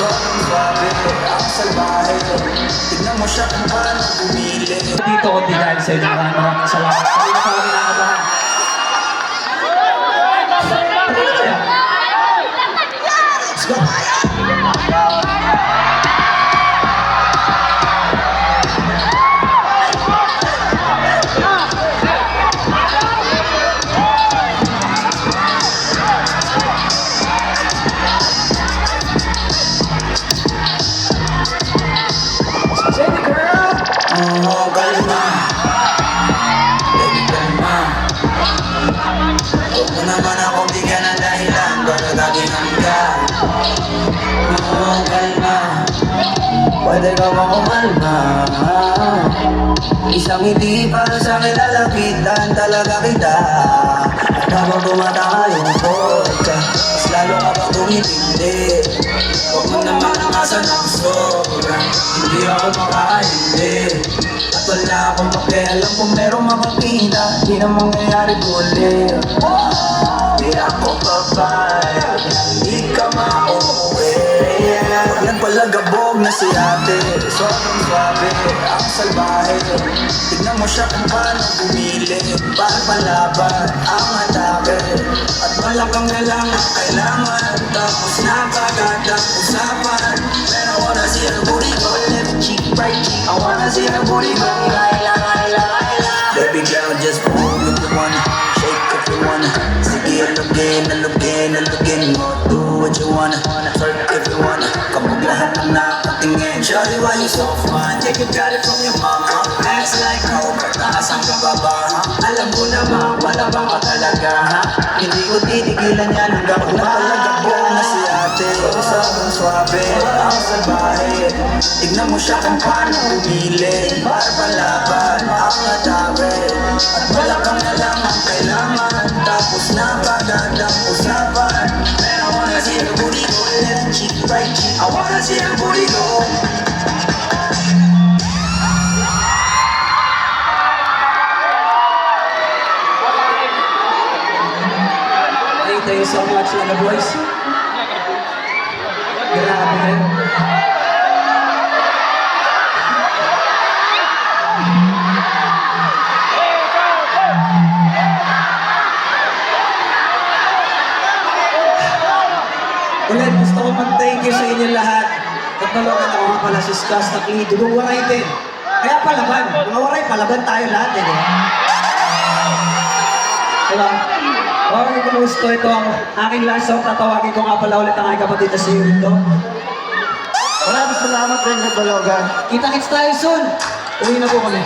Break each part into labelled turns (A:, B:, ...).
A: Sobrang swabe, ang salbahe Tignan mo siya kung paano pumili
B: Dito ko din dahil sa inyo. Maraming salamat. Hindi na kami nakakabahan.
A: Let's go! Tagingan ka Oh, kalma Pwede ka ba kumalma Isang hindi para sa akin lalapitan talaga kita. At habang tumatayong ka Mas lalo ka pa tumitindi? Huwag mo naman ang asa ng sobra. Hindi ako makahindi At wala akong pakialam kung merong makakita Di na mangyayari ulit salbahe. Tignan mo siya kung paano pumili. Para palaban ang atake At malakang na lang ang kailangan. Tapos na kagad ang usapan. Pero wanna see her booty go left cheek, right cheek I wanna see her booty go laila, laila, laila Baby girl, just move if you wanna Shake if you wanna Sige, alugin, alugin, alugin mo. Do what you wanna. Twerk if you wanna Kapag lahat ng nakatingin. Shawty, why you so fun? You got it from your mama. Ass like oh, pataas ang kababa? Alam mo naman, palabang ka talaga. Ha? Hindi ko titigilan yan hanggang Napalagabong na si ate Sobrang swabe, ang salbahe Tignan mo siya kung paano pumili Para palaban ang atake At balakang na
B: so much, mga boys. Grabe kayo. Ulit, gusto ko mag-thank you sa inyo lahat. Nagtulungan ako nga pala si Skas na Dugong waray din. Kaya palaban. Mga waray, palaban tayo lahat eh. di ba? Diba? Okay, kumusta ito ang aking last song. Tatawagin ko nga pala ulit ang aking kapatid na si Yundo.
C: Maraming salamat sa Balogan.
B: Kita-kits tayo soon. Uwi na po kami.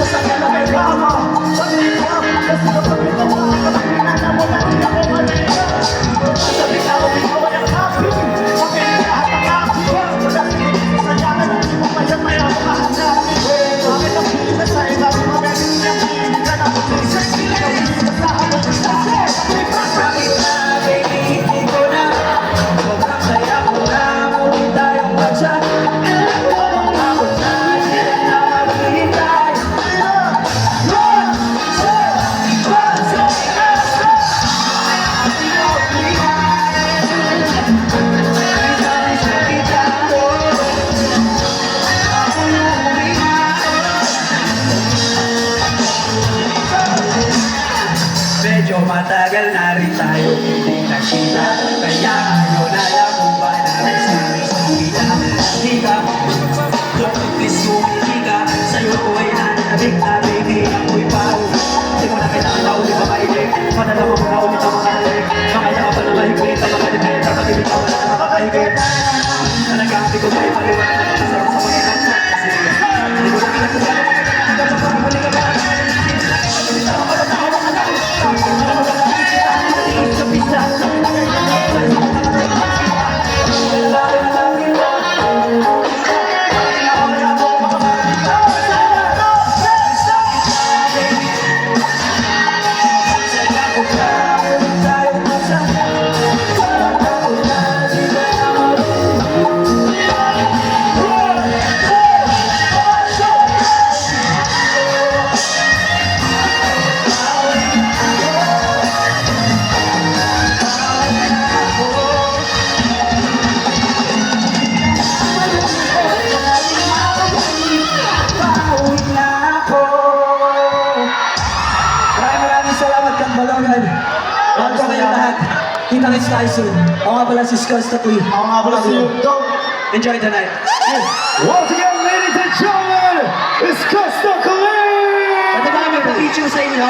B: Jesus, I never ever matagal na rin tayo hindi nakita. Kaya ngayon alam mo ba na may sabi sa pila Di ka, you, hindi ka Sa'yo ko ay nananabik na baby Ako'y pao Di mo na kailangan na ulit makaibig. Panalawa mo na ulit ang mga alik Makaya ka pa na mahigpit Ang mga dibet Ang wala na makakahigit Talaga hindi ko tayo paliwanag Kita-kits tayo soon Ako nga pala si Scott Tatoy
C: Ako nga pala si Dog.
B: Enjoy the night
C: Once again, ladies and gentlemen, it's Costa Kalim!
B: Pwede ba kami picture sa inyo?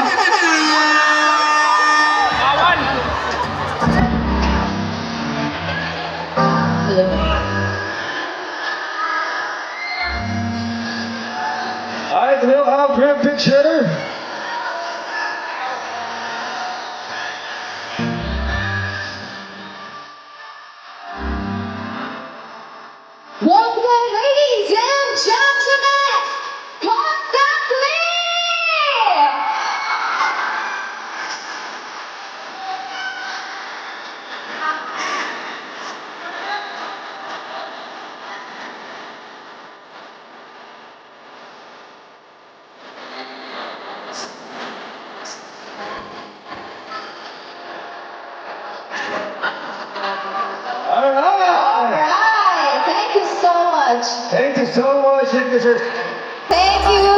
C: Mr.
D: Thank you.